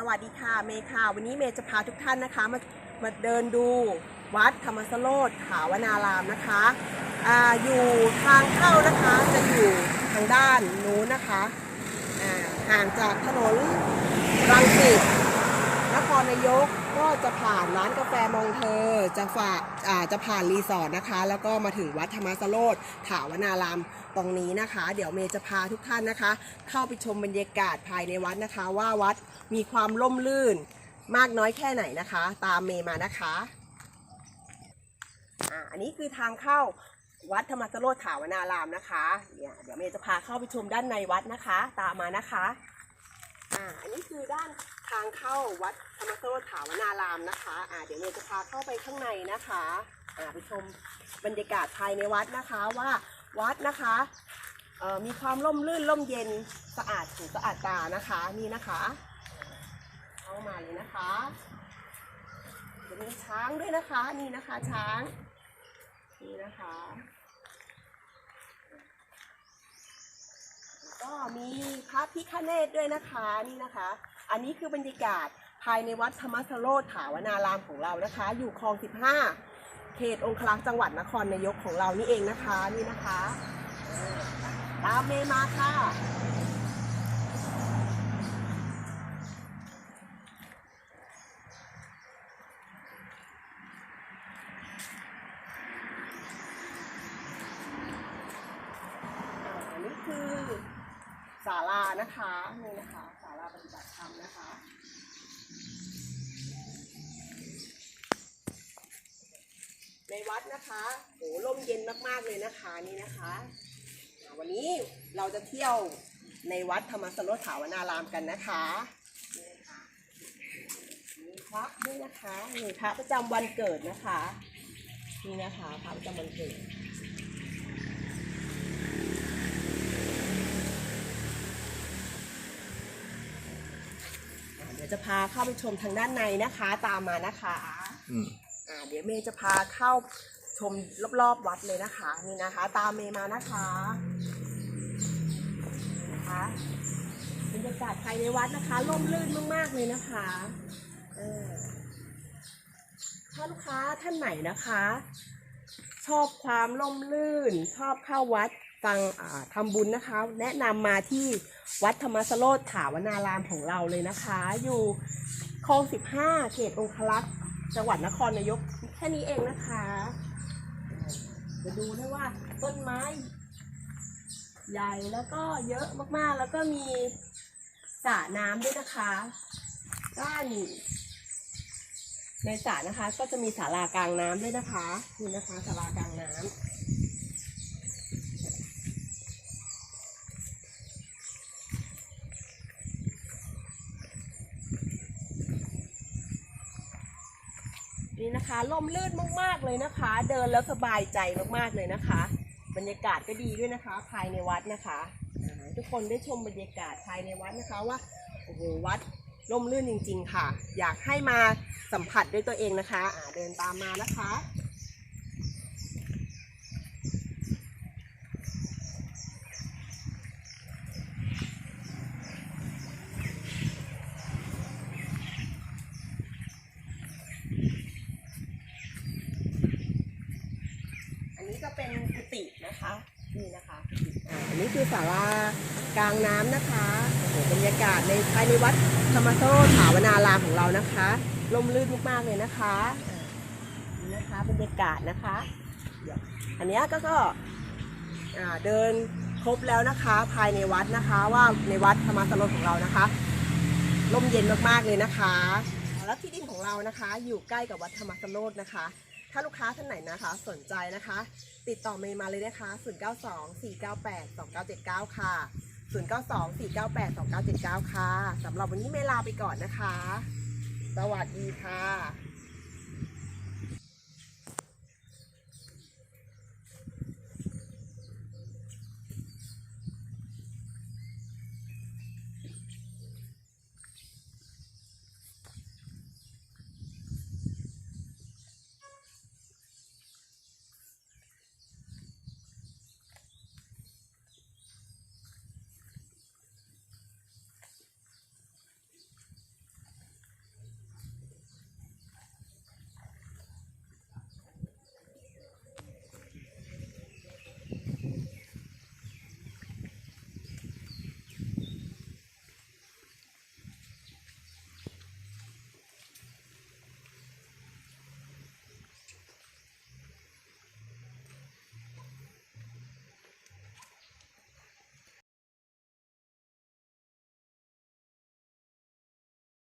สวัสดีค่ะเมย์ค่ะ วันนี้เมย์จะพาทุกท่านนะคะ มามาเดินดูวัดธรรมสโลดขาวนารามนะคะอาอยู่ทางเข้านะคะจะอยู่ทางด้านนู้นนะคะอ่าห่างจากถนนรังสิตนครนายก ก็จะผ่านร้านกาแฟมองเธอ จะฝากอ่าจะผ่านรีสอร์ทนะคะ แล้วก็มาถึงวัดธรรมสโลดถาวนาราม ตรงนี้นะคะ เดี๋ยวเมย์จะพาทุกท่านนะคะ เข้าไปชมบรรยากาศภายในวัดนะคะ ว่าวัดมีความร่มรื่นมากน้อยแค่ไหนนะคะ ตามเมย์มานะคะอ่าอันนี้คือทางเข้าวัดธรรมสโรถาวรารามนะคะ เดี๋ยวเมย์จะพาเข้าไปชมด้านในวัดนะคะ ตามมานะคะ อ่าอันนี้คือด้านทางเข้าวัดธรรมสโรถาวรารามนะคะอ่าเดี๋ยวเมย์จะพาเข้าไปข้างในนะคะอ่าไปชมบรรยากาศภายในวัดนะคะว่าวัดนะคะเอ่อมีความร่มรื่นร่มเย็นสะอาดหูสะอาดตานะคะนี่นะคะเข้ามาเลยนะคะจะมีช้างด้วยนะคะนี่นะคะช้างนี่นะคะแล้ว ก็มีพระพิฆเนศด้วยนะคะนี่นะคะ อันนี้คือบรรยากาศภายในวัดธรรมสโรธถาวนารามของเรานะคะ อยู่คลอง 15 เขตองคลักษ์จังหวัดนครนายกของเรานี่เองนะคะนี่นะคะตามเมมาค่ะ อ่าอันนี้คือศาลา นะคะนี่นะคะศาลาปฏิบัติธรรมนะคะ ในวัดนะคะโหร่มเย็นมากๆเลยนะคะนี่นะคะ วันนี้เราจะเที่ยวในวัดธรรมสโรถาวนารามกันนะคะนี่ค่ะมีพระด้วยนะคะมีพระประจำวันเกิดนะคะ นี่นะคะพระประจำวันเกิด อ่าเดี๋ ยวจะพาเข้าไปชมทางด้านในนะคะ ตามมานะคะอืมอ่าเดี๋ยวเมย์จะพาเข้าชมรอบๆวัดเลยนะคะ นี่นะคะ ตามเมย์มานะคะนี่นะคะบรรยากาศภายในวัดนะคะร่มรื่นมากๆเลยนะคะเออถ้าลูกค้าท่านไหนนะคะ ชอบความร่มรื่น ชอบเข้าวัด ฟังอ่าทำบุญนะคะ แนะนำมาที่วัดธรรมสโรธถาวนารามของเราเลยนะคะ อยู่คลอง15เขตองคลักษ์จังหวัดนครนายกแค่นี้เองนะคะจะดูได้ว่าต้นไม้ ใหญ่แล้วก็เยอะมากๆ แล้วก็มีสระน้ำด้วยนะคะด้านในสระนะคะ ก็จะมีศาลากลางน้ำด้วยนะคะนี่นะคะศาลากลางน้ำ นี่นะคะลมลื่นมากๆเลยนะคะ เดินแล้วสบายใจมากๆเลยนะคะ บรรยากาศก็ดีด้วยนะคะ ภายในวัดนะคะทุกคนได้ชมบรรยากาศภายในวัดนะคะว่าโอ้โหวัดร่มรื่นจริง ๆ ค่ะ อยากให้มาสัมผัสด้วยตัวเองนะคะะเดินตามมานะคะ อันนี้ ก็เป็นกุฏินะคะนี่นะคะอันนี้คือศาลากลางน้ำนะคะโอ้โหบรรยากาศในภายในวัดธรรมโซถาวนารามของเรานะคะร่มรื่นมากๆเลยนะคะนี่นะคะบรรยากาศนะคะอันนี้ก็ก็เดินครบแล้วนะคะภายในวัดนะคะว่าในวัดธรรมสโรของเรานะคะร่มเย็นมากๆเลยนะคะ แล้วที่ดินของเรานะคะ อยู่ใกล้กับวัดธรรมสโรนะคะ ถ้าลูกค้าท่านไหนนะคะสนใจนะคะ ติดต่อเมย์มาเลยนะคะ 0924982979 ค่ะ 0924982979 ค่ะสำหรับวันนี้เมย์ลาไปก่อนนะคะ สวัสดีค่ะ